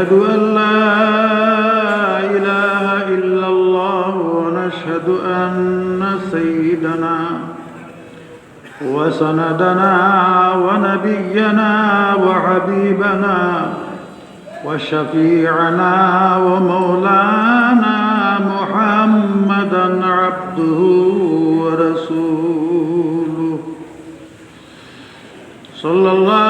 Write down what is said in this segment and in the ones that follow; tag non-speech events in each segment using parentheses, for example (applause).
ونشهد أن لا إله إلا الله ونشهد أن سيدنا وسندنا ونبينا وحبيبنا وشفيعنا ومولانا محمدا عبده ورسوله. صلى الله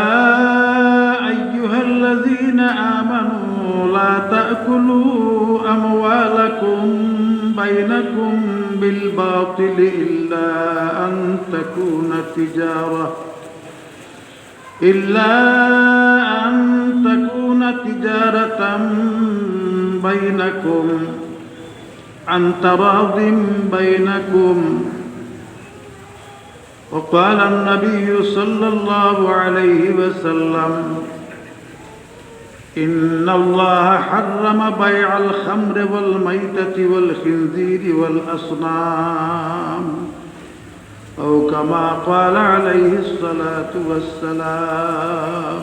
الذين آمنوا لا تأكلوا أموالكم بينكم بالباطل إلا أن تكون تجارة إلا أن تكون تجارة بينكم عن تراض بينكم. وقال النبي صلى الله عليه وسلم إن الله حرم بيع الخمر والميتة والخنزير والأصنام أو كما قال عليه الصلاة والسلام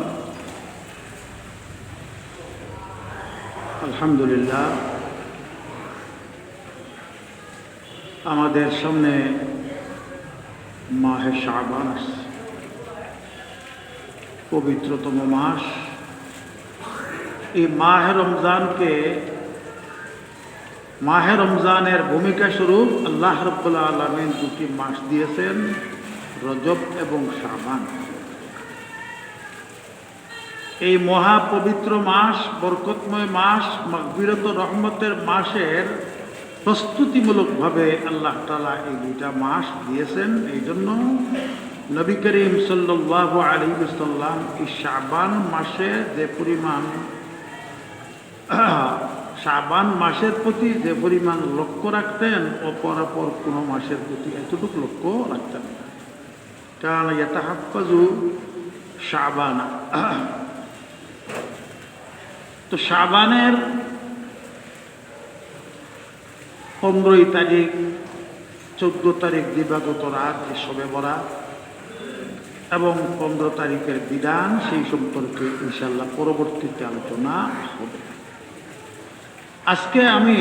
الحمد لله আমাদের সামনে মাহে শাবান আসছে পবিত্রতম মাস এই মাহে রমজানকে মাহে রমজানের ভূমিকা স্বরূপ আল্লাহ রব্বুল্লা আলমিন দুটি মাস দিয়েছেন, রজব এবং শাবান। এই মহা পবিত্র মাস, বরকতময় মাস মকবিরত রহমতের মাসের প্রস্তুতিমূলকভাবে আল্লাহ তালা এই দুইটা মাস দিয়েছেন। এই জন্য নবী করিম সাল্লাহ আলী সাল্লাম এই শাবান মাসে যে পরিমাণ (clears throat) শাবান মাসের প্রতি যে পরিমাণ লক্ষ্য রাখতেন, অপরাপর কোনো মাসের প্রতি এতটুকু লক্ষ্য রাখতেন না। কারণ এটা হাফাজু শাবানা। (clears throat) তো শাবানের পনেরোই তারিখ, চোদ্দ তারিখ দিবাগত রাত সবে বরা, এবং পনেরো তারিখের বিধান সেই সম্পর্কে ইনশাল্লাহ পরবর্তীতে আলোচনা হবে। আজকে আমি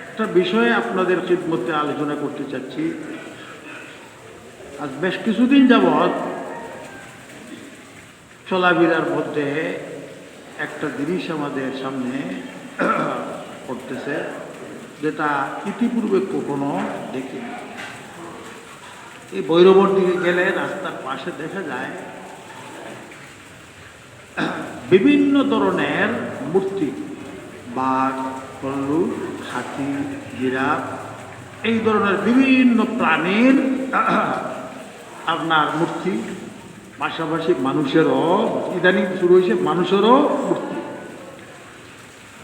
একটা বিষয়ে আপনাদের খিদমতে আলোচনা করতে চাচ্ছি। আজ বেশ কিছুদিন যাবৎ চলাবিরার মধ্যে একটা জিনিস আমাদের সামনে পড়তেছে, যেটা ইতিপূর্বে কখনো দেখিনি। এই ভৈরবর দিকে গেলে রাস্তার পাশে দেখা যায় বিভিন্ন ধরনের মূর্তি। বাঘ হল্লু হাতি, জিরাফ, এই ধরনের বিভিন্ন প্রাণীর (clears throat) আপনার মূর্তি। পাশাপাশি মানুষেরও ইদানিং শুরু হয়েছে মানুষেরও মূর্তি।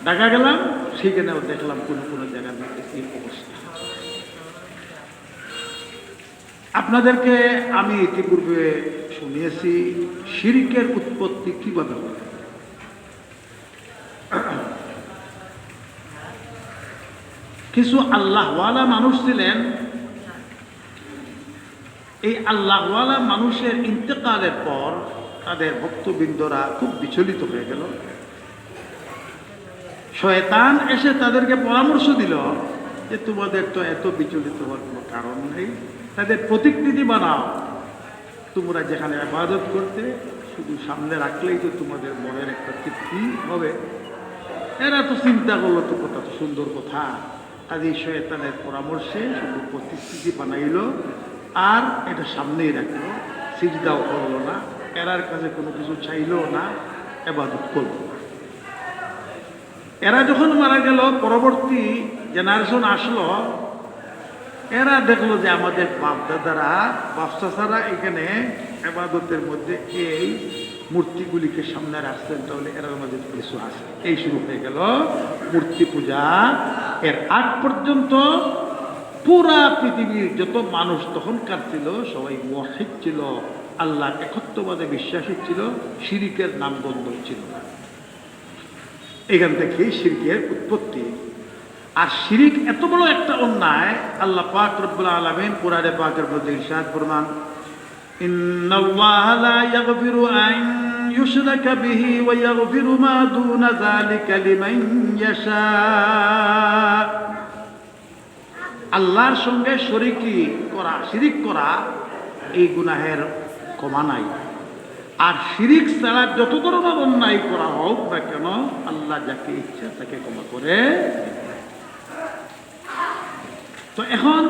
দেখা গেলাম সেখানেও দেখলাম কোনো কোনো জায়গার মধ্যে এই অবস্থা। আপনাদেরকে আমি ইতিপূর্বে শুনিয়েছি শিরিকের উৎপত্তি কীভাবে হয় কিছু আল্লাহওয়ালা মানুষ ছিলেন। এই আল্লাহওয়ালা মানুষের ইন্তেকালের পর তাদের ভক্তবৃন্দরা খুব বিচলিত হয়ে গেল। শয়তান এসে তাদেরকে পরামর্শ দিল যে, তোমাদের তো এত বিচলিত হওয়ার কোনো কারণ নেই। তাদের প্রতিকৃতি বানাও। তোমরা যেখানে আবাদত করতে, শুধু সামনে রাখলেই তো তোমাদের মনের একটা তৃপ্তি হবে। এরা তো চিন্তা করল তো কথা তো সুন্দর কথা। কাজী শয়তানের পরামর্শে শুধু প্রতিকৃতি বানাইলো, আর এটা সামনেই রাখল। সিজদাও করল না, এরার কাছে কোনো কিছু চাইলো না, এবাদত করল না। এরা যখন মারা গেল, পরবর্তী জেনারেশন আসলো, এরা দেখল যে আমাদের বাপ দাদারা বাপসাসারা এখানে এবাদতের মধ্যে এই মূর্তিগুলিকে সামনে রাখছেন, তাহলে এরার মধ্যে কিছু আছে। এই শুরু হয়ে গেল মূর্তি পূজা। এর আগ পর্যন্ত পুরা পৃথিবীর যত মানুষ তখনকার ছিল, সবাই মহিদ ছিল আল্লাহ একত্ববাদে বিশ্বাসী ছিল, শিরিকের নামগন্ধ ছিল না। এখান থেকেই শিরকের উৎপত্তি। আর শিরিক এত বড় একটা অন্যায়, আল্লাহ পাক রব্বুল আলামিন কোরআনে পাকের মধ্যে ইরশাদ ফরমান ইন্নাল্লাহ লা ইয়াগফিরু আন ইউশরাকা বিহি ওয়া ইয়াগফিরু মা দুনা যালিকা লিমান ইয়াশা। আল্লাহর সঙ্গে শরিকি করা, শিরিক করা, এই গুনাহের ক্ষমা নাই। আর শিরিক ছাড়া যত ধরনের অন্যায় করা হোক না কেন, আল্লাহ যাকে ইচ্ছা তাকে ক্ষমা করে তো এখন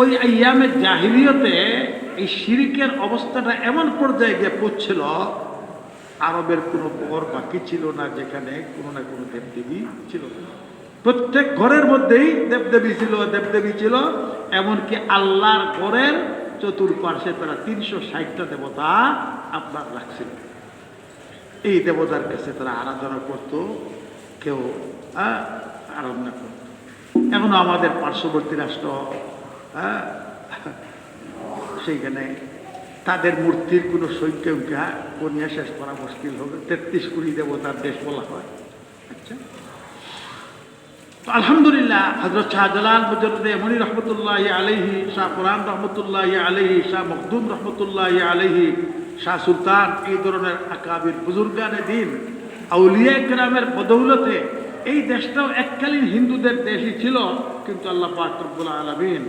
ওই আয়ামের জাহিলিয়তে এই শিরিকের অবস্থাটা এমন পর্যায়ে গিয়ে পড়ছিল আরবের কোনো ঘর বাকি ছিল না যেখানে কোনো না কোনো দেবদেবী ছিল। না প্রত্যেক ঘরের মধ্যেই দেবদেবী ছিল দেবদেবী ছিল, এমনকি আল্লাহর ঘরের চতুর্পার্শ্বে তারা তিনশো ষাটটা দেবতা আপনার রাখছিল। এই দেবতার কাছে তারা আরাধনা করত, কেউ আরাধনা করত। এখনও আমাদের পার্শ্ববর্তী রাষ্ট্র আহ, সেইখানে তাদের মূর্তির কোনো সংখ্যা কনিয়া শেষ করা মুশকিল হবে। তেত্রিশ কোটি দেবতার দেশ বলা হয়। আচ্ছা। তো আলহামদুলিল্লাহ হজরত শাহজালাল মুজরুদ মনি রহমতুল্লাহ আলহি শাহ কোরআন রহমতুল্লাহ আলহি শাহ মখদুম রহমতুল্লাহ আলহি শাহ সুলতান এই ধরনের আকাবির বুজুর্গানে দিন আউলিয়া গ্রামের বদৌলতে এই দেশটাও এককালীন হিন্দুদের দেশই ছিল কিন্তু আল্লাহ পাক আলমিন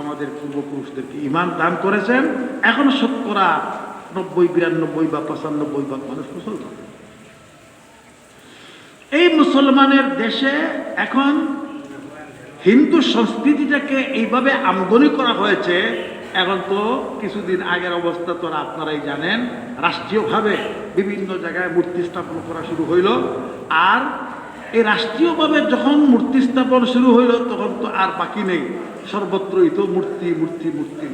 আমাদের পূর্বপুরুষদেরকে ইমান দান করেছেন? এখন শতকরা নব্বই, বিরানব্বই বা পঁচানব্বই ভাগ মানুষ মুসলমান। এই মুসলমানের দেশে এখন হিন্দু সংস্কৃতিটাকে এইভাবে আমদানি করা হয়েছে, এখন তো কিছুদিন আগের অবস্থা তো আপনারাই জানেন, রাষ্ট্রীয়ভাবে বিভিন্ন জায়গায় মূর্তি স্থাপন করা শুরু হইল। আর এই রাষ্ট্রীয়ভাবে যখন মূর্তি স্থাপন শুরু হইল, তখন তো আর বাকি নেই সর্বত্রই তো মূর্তি মূর্তি মূর্তি।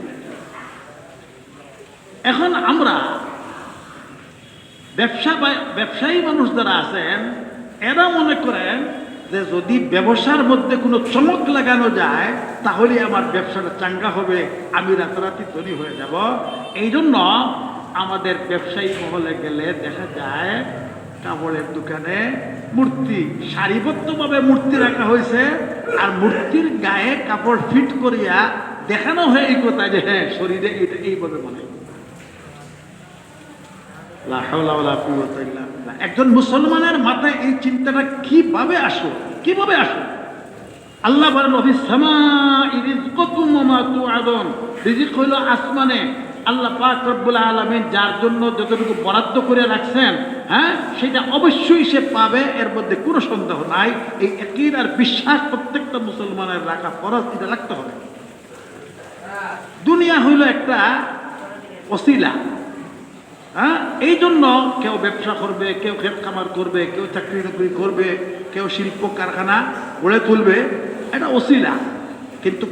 এখন আমরা ব্যবসা ব্যবসায়ী মানুষ যারা আছেন, এরা মনে করেন যে যদি ব্যবসার মধ্যে কোনো চমক লাগানো যায়, তাহলে আমার ব্যবসাটা চাঙ্গা হবে, আমি রাতারাতি ধনী হয়ে যাব এই জন্য আমাদের ব্যবসায়ী মহলে গেলে দেখা যায়, কাপড়ের দোকানে মূর্তি, সারিবদ্ধভাবে মূর্তি রাখা হয়েছে আর মূর্তির গায়ে কাপড় ফিট করিয়া দেখানো হয় এই কথা যে হ্যাঁ শরীরে এটা এইভাবে লা হাওলা ওয়ালা কুওয়াতা ইল্লা বিল্লাহ। একজন মুসলমানের মাথায় এই চিন্তাটা কীভাবে আসো কীভাবে আসো আল্লাহ বলেন, অফিস সামা রিজকুম ওয়া মা তুআদুন। রিজিক হইল আসমানে। আল্লাহ পাক রব্বুল আলামিন যার জন্য যতটুকু বরাদ্দ করে রাখছেন হ্যাঁ সেটা অবশ্যই সে পাবে, এর মধ্যে কোনো সন্দেহ নাই। এই একই আর বিশ্বাস প্রত্যেকটা মুসলমানের রাখা ফরজ, এটা রাখতে হবে। দুনিয়া হইল একটা অসিলা হ্যাঁ এই জন্য কেউ ব্যবসা করবে, কেউ ক্ষেত খামার করবে, কেউ চাকরি নকরি করবে, কেউ শিল্প কারখানা গড়ে তুলবে, এটা অসিলা কিন্তু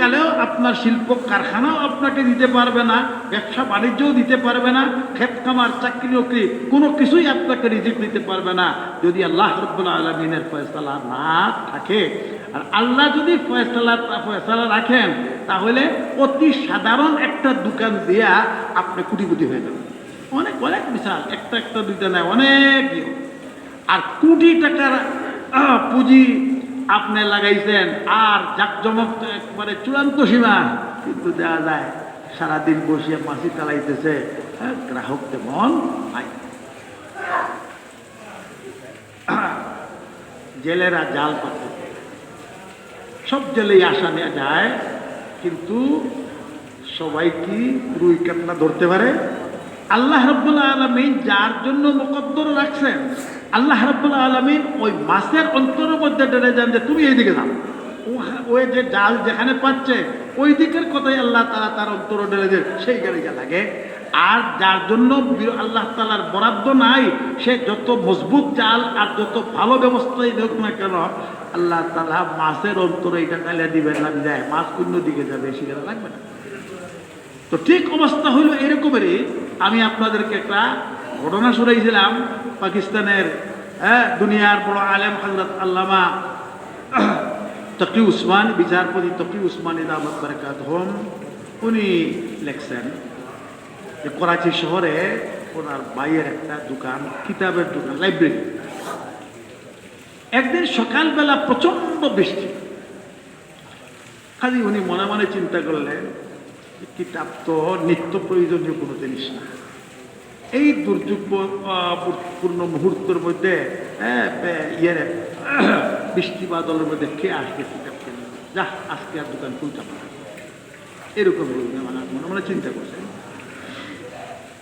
কালেও আপনার শিল্প কারখানাও আপনাকে দিতে পারবে না, ব্যবসা বাণিজ্যও দিতে পারবে না ক্ষেত চাকরি নকরি কোনো কিছুই আপনাকে রিজিক দিতে পারবে না যদি আল্লাহ রব্বুল আলমিনের ফয়সালা না থাকে, আর আল্লাহ যদি ফয়সালা ফয়সালা রাখেন, তাহলে অতি সাধারণ একটা দোকান দিয়া আপনি কোটিপতি হয়ে যাবেন অনেক অনেক বিশাল, একটা একটা, দুইটা নেয় অনেক। আর কোটি টাকার পুঁজি আপনি লাগাইছেন, আর জাকজমক একবারে চূড়ান্ত সীমা। কিন্তু দেখা যায়, সারাদিন বসিয়ে মাসি চালাইতেছে গ্রাহক তেমন নাই। জেলেরা জাল পাতে। সব জেলেই আসা নেওয়া যায়, কিন্তু সবাই কি রুই কাতলা ধরতে পারে? আল্লাহ রব্বুল্লাহ আলমিন যার জন্য মোকদ্দর রাখছেন আল্লাহ রব্বুল্লাহ আলমিন ওই মাছের অন্তরের মধ্যে ডেলে যান যে তুমি এইদিকে যাও। ওই যে জাল যেখানে পাচ্ছে ওই দিকের কথাই আল্লাহ তালা তার অন্তর ডেলে দেন, সেই গাড়িটা লাগে। আর যার জন্য আল্লাহ তালার বরাদ্দ নাই, সে যত মজবুত জাল আর যত ভালো ব্যবস্থাই হোক না কেন, আল্লাহ তালা মাছের অন্তরে এটা ডালিয়া দিবেন না। যায় মাছ অন্য দিকে যাবে সেখানে লাগবে না। তো ঠিক অবস্থা হইল এরকমেরই। আমি আপনাদেরকে একটা ঘটনা শুনাইছিলাম পাকিস্তানের হ্যাঁ দুনিয়ার বড় আলেম হজরত আল্লামা তকি উসমান, বিচারপতি তকি উসমান ইদামত বারকাত হোম, উনি লেখছেন যে করাচি শহরে ওনার বাইয়ের একটা দোকান, কিতাবের দোকান লাইব্রেরি একদিন সকালবেলা প্রচণ্ড বৃষ্টি। খালি উনি মনে মনে চিন্তা করলেন কিতাব তো নিত্য প্রয়োজনীয় কোনো জিনিস না। এই দুর্যোগপূর্ণ মুহূর্তের মধ্যে ইয়ের, বৃষ্টি বাদলের মধ্যে কে আসবে কিনবে যা, আজকে আর দোকান খুলতাম না। এরকম মানে মনে মনে চিন্তা করছেন।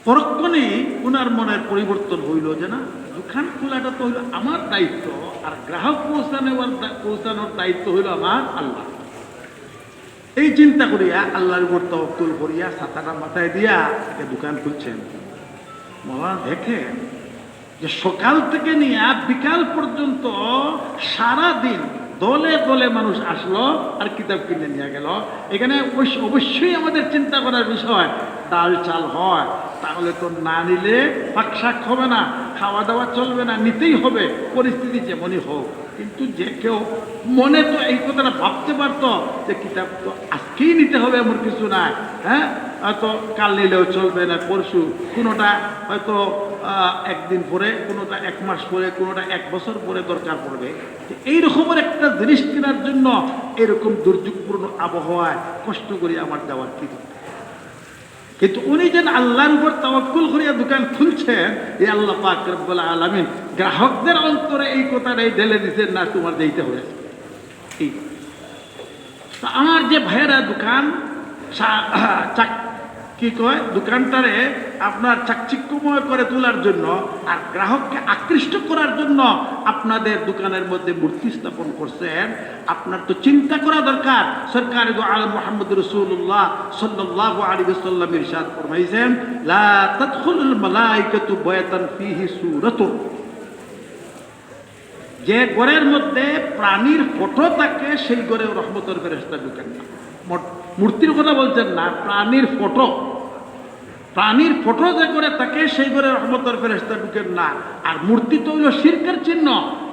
পরক্ষণে ওনার মনের পরিবর্তন হইল যে না, দোকান খোলাটা তো হইল আমার দায়িত্ব, আর গ্রাহক পৌঁছানোর দা- পৌঁছানোর দায়িত্ব হইল আমার আল্লাহ। এই চিন্তা করিয়া আল্লাহর উপর তবকুল করিয়া ছাতাটা মাথায় দিয়া দোকান খুলছেন। মৌলানা দেখেন যে সকাল থেকে নিয়ে বিকাল পর্যন্ত সারা দিন দলে দলে মানুষ আসলো আর কিতাব কিনে নিয়ে গেল। এখানে অবশ্য- অবশ্যই আমাদের চিন্তা করার বিষয়, ডাল চাল হয়, তাহলে তো না নিলে ফাঁকশাক হবে না, খাওয়া দাওয়া চলবে না, নিতেই হবে, পরিস্থিতি যেমনই হোক। কিন্তু যে কেউ মনে তো এই কথাটা ভাবতে পারতো যে কিতাব তো আজকেই নিতে হবে এমন কিছু নাই হ্যাঁ? হয়তো কাল নিলেও চলবে না, পরশু। কোনোটা হয়তো একদিন পরে, কোনোটা এক মাস পরে, কোনোটা এক বছর পরে দরকার পড়বে। তো এই রকমের একটা জিনিস কেনার জন্য এরকম দুর্যোগপূর্ণ আবহাওয়ায় কষ্ট করে আমার দেওয়ার কি কিন্তু উনি যেন আল্লাহর উপর তাওয়াক্কুল করিয়া দোকান খুলছেন এই আল্লাহ পাক রব্বুল আলামিন গ্রাহকদের অন্তরে এই কথাটাই ঢেলে দিচ্ছেন না, তোমার দিতে হয়েছে এই। আমার যে ভাইয়েরা দোকান চাক কি কয়? দোকানটারে আপনার চাকচিক্যময় করে তোলার জন্য আর গ্রাহককে আকৃষ্ট করার জন্য আপনাদের দোকানের মধ্যে মূর্তি স্থাপন করছেন। আপনার তো চিন্তা করা দরকার। সরকার আলম মোহাম্মদ রসুল্লাহ সাল্লাহ আলী সাল্লাম ইরশাদ ফরমাইছেন বায়াতান ফিহি সূরাতুন। যে ঘরের মধ্যে প্রাণীর ফটো থাকে, সেই ঘরে রহমতের ফেরেস্তা ঢুকেন না। মূর্তির কথা বলছেন না, প্রাণীর ফটো। প্রাণীর ফটো যে করে, তাকে সেই ঘরে রহমতের ফেরেস্তা ঢুকেন না, আর মূর্তি তো হইল শিরকের চিহ্ন।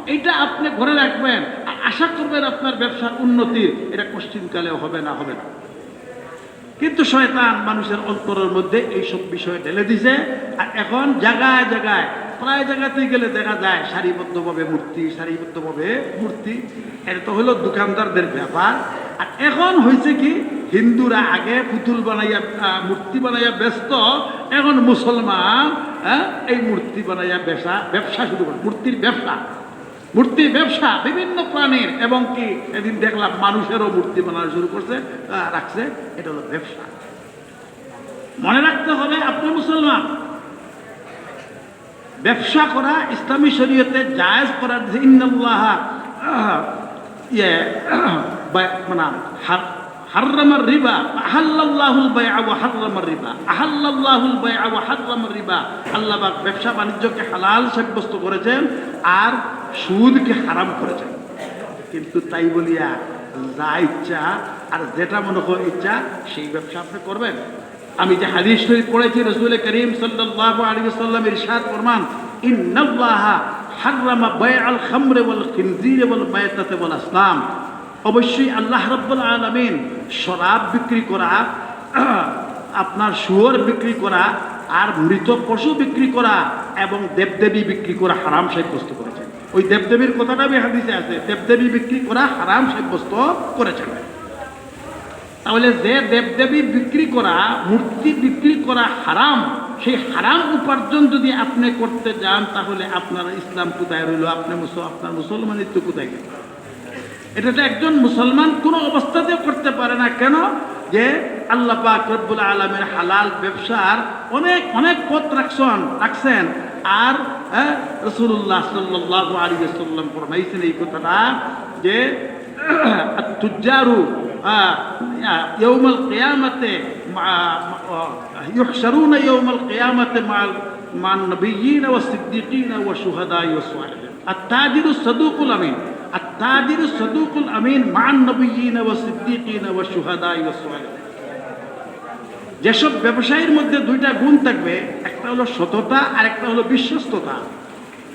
এটা আপনি ঘরে রাখবেন। আর আশা করবেন আপনার ব্যবসার উন্নতির এটা কোশ্চিনকালেও হবে না হবে না। কিন্তু শয়তান মানুষের অন্তরের মধ্যে এইসব বিষয় ঢেলে দিছে। আর এখন জায়গায় জায়গায়, প্রায় জায়গাতেই গেলে দেখা যায়, সারিবদ্ধভাবে মূর্তি সারিবদ্ধভাবে মূর্তি। এটা তো হলো দোকানদারদের ব্যাপার। আর এখন হয়েছে কি হিন্দুরা আগে পুতুল বানাইয়া মূর্তি বানাইয়া ব্যস্ত এখন মুসলমান হ্যাঁ, এই মূর্তি বানাইয়া ব্যবসা ব্যবসা শুরু করে মূর্তির ব্যবসা। মূর্তি ব্যবসা বিভিন্ন প্রাণীর এবং কি এদিন দেখলাম মানুষেরও মূর্তি বানানো শুরু করছে রাখছে এটা হলো ব্যবসা। মনে রাখতে হবে আপনি মুসলমান। ব্যবসা করা ইসলামী শরীয়তে জায়েজ করার ইন্নাল্লাহ ইয়ে মানে হাররামার রিবা, আহাল্লাল্লাহুল বাইআ ওয়া হাররামার রিবা, আহাল্লাল্লাহুল বাইআ ওয়া হাররামার রিবা। আল্লাহ ব্যবসা বাণিজ্যকে হালাল সাব্যস্ত করেছেন আর সুদকে হারাম করেছেন। কিন্তু তাই বলিয়া যা ইচ্ছা আর যেটা মনে হয় ইচ্ছা, সেই ব্যবসা আপনি করবেন। আমি যে হাদিস শরীফ পড়েছি, রসুল করিম সাল্লাল্লাহু আলাইহি ওয়াসাল্লাম ইরশাদ ফরমান, ইন্নাল্লাহা হাররামা বাইআল খামরে ওয়াল খিনজির ওয়াল মাইতাতে ওয়াল আসনাম অবশ্যই আল্লাহ রাব্বুল আলামিন শরাব বিক্রি করা, (clears throat) আপনার শুয়োর বিক্রি করা, আর মৃত পশু বিক্রি করা, এবং দেবদেবী বিক্রি করা হারাম সাব্যস্ত করেছেন। ওই দেবদেবীর কথাটা হাদিসে আছে, দেবদেবী বিক্রি করা হারাম সাব্যস্ত করেছেন। তাহলে যে দেবদেবী বিক্রি করা, মূর্তি বিক্রি করা হারাম, সেই হারাম উপার্জন যদি আপনি করতে যান, তাহলে আপনার ইসলাম কোথায় রইল? আপনি আপনার মুসলমানিত্ব কোথায় গেল? এটা তো একজন মুসলমান কোনো অবস্থাতেও করতে পারে না কেন যে আল্লাহ পাক রব্বুল আলমের হালাল ব্যবসার অনেক অনেক পথ রাখছেন রাখছেন আর রসুল্লাহ সাল্লাহ আলী সাল্লাম ফরমাইছেন এই কথাটা যে তুজারু يوم القيامة مع يحشرون يوم القيامة مع مع النبيين والصديقين والشهداء والصالحين التاجر الصدوق الأمين التاجر الصدوق الأمين مع النبيين والصديقين والشهداء والصالحين যেসব ব্যবসায়ীর মধ্যে দুইটা গুণ থাকবে একটা হলো সততা আর একটা হলো বিশ্বস্ততা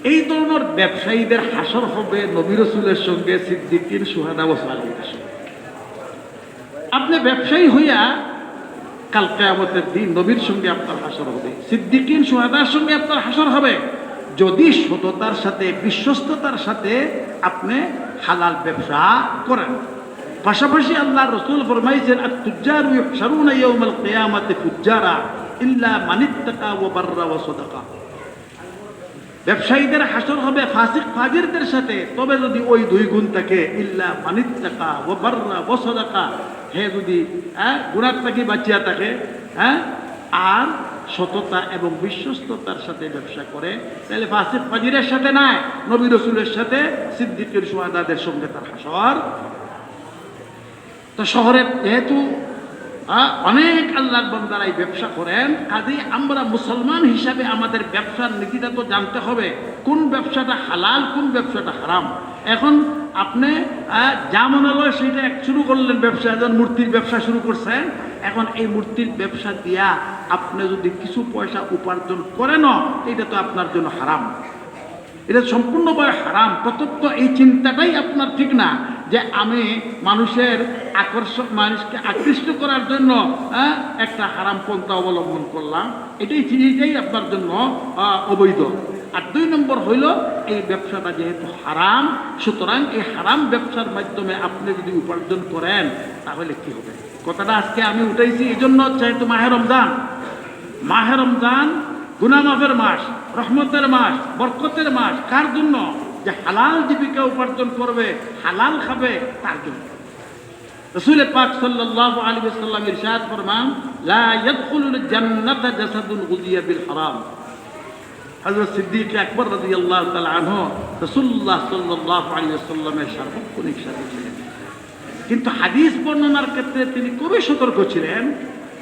এই ধরনের ব্যবসায়ীদের হাসর হবে নবী রসুলের সঙ্গে সিদ্দিকির সুহাদা ও সালিমের সঙ্গে আপনি ব্যবসায়ী হইয়া কাল কেয়ামতের দিন নবীর সঙ্গে আপনার হাসর হবে সিদ্দিকিন সুহাদার সঙ্গে আপনার হাসর হবে যদি সততার সাথে, বিশ্বস্ততার সাথে আপনি হালাল ব্যবসা করেন। পাশাপাশি আল্লাহ রসুল ফরমাইছেন তুজ্জার ইউহশারুনা ইয়াউমাল কিয়ামাতি ফুজ্জারা ইল্লা মানিত্তাকা ওয়া বাররা ওয়া সাদাকা। ব্যবসায়ীদের হাসর হবে ফাসিক ফাজিরদের সাথে, তবে যদি ওই দুই গুণ থাকে, ইল্লা মানিত্তাকা ও বাররা ও সদাকা, হে যদি হ্যাঁ গুণার থেকে বাঁচিয়া থাকে হ্যাঁ আর সততা এবং বিশ্বস্ততার সাথে ব্যবসা করে, তাহলে ফাসিক ফাজিরের সাথে নাই, নবী রসুলের সাথে সিদ্দিকের সোয়াদাদের সঙ্গে তার হাসর। তো শহরের যেহেতু অনেক আল্লাহর বন্দারা এই ব্যবসা করেন, কাজেই আমরা মুসলমান হিসাবে আমাদের ব্যবসার নীতিটা তো জানতে হবে, কোন ব্যবসাটা হালাল, কোন ব্যবসাটা হারাম। এখন আপনি যা মনে হলো সেটা শুরু করলেন ব্যবসা, একজন মূর্তির ব্যবসা শুরু করছেন এখন এই মূর্তির ব্যবসা দিয়া আপনি যদি কিছু পয়সা উপার্জন করেন এটা তো আপনার জন্য হারাম। এটা সম্পূর্ণভাবে হারাম। প্রত্যক্ষ এই চিন্তাটাই আপনার ঠিক না। যে আমি মানুষের আকর্ষণ মানুষকে আকৃষ্ট করার জন্য একটা হারাম পন্থা অবলম্বন করলাম। এটাই এটাই আপনার জন্য অবৈধ। আর দুই নম্বর হইল, এই ব্যবসাটা যেহেতু হারাম, সুতরাং এই হারাম ব্যবসার মাধ্যমে আপনি যদি উপার্জন করেন, তাহলে কি হবে? কথাটা আজকে আমি উঠাইছি এই জন্য যেহেতু মাহে রমজান। মাহে রমজান গুনামাফের মাস, রহমতের মাস, বরকতের মাস, কার জন্য? যে হালাল জীবিকা উপার্জন করবে, হালাল খাবে, তার জন্য। রসুল পাক সাল্লাল্লাহু আলাইহি ওয়াসাল্লাম ইরশাদ ফরমান, লা ইয়াদখুলুল জান্নাতা জাসাদুন গুজিয়া বিল হারাম। হযরত সিদ্দিক আকবর রাদিয়াল্লাহু তাআলা আনহু রাসূলুল্লাহ সাল্লাল্লাহু আলাইহি ওয়াসাল্লামের সার্বক্ষণিক সাথী ছিলেন কিন্তু হাদিস বর্ণনার ক্ষেত্রে তিনি খুবই সতর্ক ছিলেন।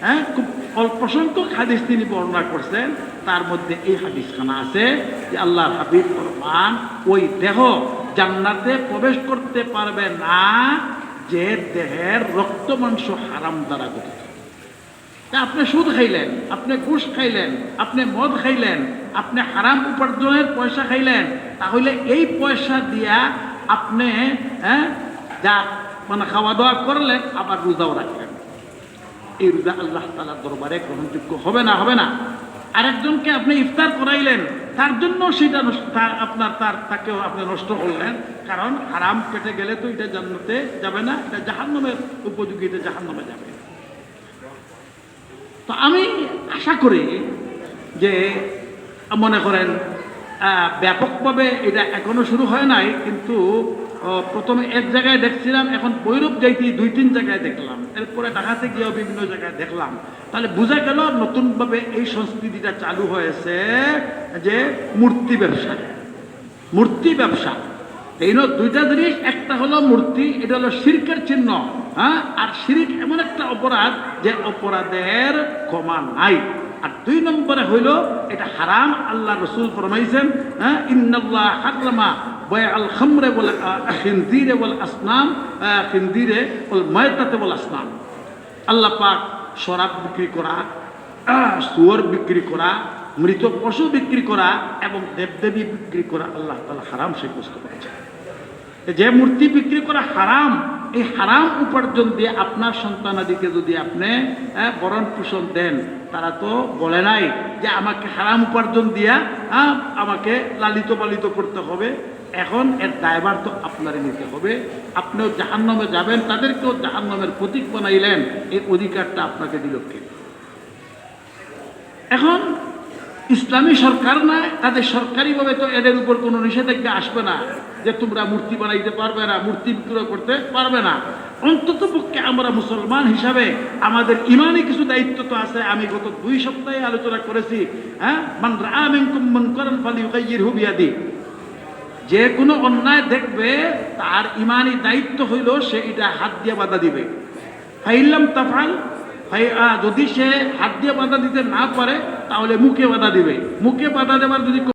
হ্যাঁ? খুব অল্প সংখ্যক হাদিস তিনি বর্ণনা করছেন। তার মধ্যে এই হাদিসখানা আছে যে আল্লাহর হাবিব ফরমান ওই দেহ জান্নাতে প্রবেশ করতে পারবে না যে দেহের রক্ত মাংস হারাম দ্বারা গঠিত। আপনি সুদ খাইলেন, আপনি ঘুষ খাইলেন, আপনি মদ খাইলেন, আপনি হারাম উপার্জনের পয়সা খাইলেন, তাহলে এই পয়সা দিয়া আপনি হ্যাঁ যা মানে খাওয়া দাওয়া করলেন, আবার রোজাও রাখলেন। এই রোজা আল্লাহ তালার দরবারে গ্রহণযোগ্য হবে না হবে না। আরেকজনকে আপনি ইফতার করাইলেন, তার জন্য সেটা তার আপনার, তার, তাকেও আপনি নষ্ট করলেন। কারণ হারাম পেটে গেলে তো এটা জান্নাতে যাবে না, এটা জাহান্নামের উপযোগী এটা জাহান্নামে যাবে। তো আমি আশা করি যে, মনে করেন ব্যাপকভাবে এটা এখনও শুরু হয় নাই, কিন্তু প্রথমে এক জায়গায় দেখছিলাম, এখন বৈরব যাইতে দুই, তিন জায়গায় দেখলাম। এরপরে ঢাকাতে গিয়েও বিভিন্ন জায়গায় দেখলাম। তাহলে বোঝা গেল, নতুনভাবে এই সংস্কৃতিটা চালু হয়েছে যে মূর্তি ব্যবসা। মূর্তি ব্যবসা। এই দুইটা জিনিস, একটা হলো মূর্তি, এটা হলো শিরকের চিহ্ন হ্যাঁ? আর শিরিক এমন একটা অপরাধ যে অপরাধের ক্ষমা নাই। আর দুই নম্বরে হইল, এটা হারাম, আল্লাহ রসুল ফরমাইছেন হ্যাঁ? ইন্নাল্লাহ হারামা বয় খামরে বলে খিন্দিরে বল আসনাম আহ, খিন্দিরে বল ময়তাতে বল আসনাম। আল্লাহ পাক শরাব বিক্রি করা আহ, বিক্রি করা মৃত পশু বিক্রি করা এবং দেবদেবী বিক্রি করা আল্লাহ তালা হারাম সাব্যস্ত করেছে যে মূর্তি বিক্রি করা হারাম এই হারাম উপার্জন দিয়ে আপনার সন্তানাদিকে যদি আপনি ভরণ পোষণ দেন তারা তো বলে নাই যে আমাকে হারাম উপার্জন দিয়া আমাকে লালিত পালিত করতে হবে। এখন এর দায়ভার তো আপনারই নিতে হবে। আপনিও জাহান্নামে যাবেন, তাদেরকেও জাহান্নামের প্রতীক বানাইলেন। এই অধিকারটা আপনাকে দিল কে? এখন ইসলামী সরকার না, তাদের সরকারিভাবে তো এদের উপর কোনো নিষেধাজ্ঞা আসবে না যে তোমরা মূর্তি বানাইতে পারবে না, মূর্তি বিক্রয় করতে পারবে না। অন্তত পক্ষে আমরা মুসলমান হিসাবে আমাদের ইমানে কিছু দায়িত্ব তো আছে। আমি গত দুই সপ্তাহে আলোচনা করেছি হ্যাঁ? মান রামিনকুম মুনকারান ফালিয়ুগাইয়িরহু বিয়াদি যে কোনো অন্যায় দেখবে, তার ইমানি দায়িত্ব হইল সে এটা হাত দিয়ে বাধা দিবে। ফাইল্লাম তাফাল যদি সে হাত দিয়ে বাধা দিতে না পারে, তাহলে মুখে বাধা দিবে। মুখে বাধা দেবার যদি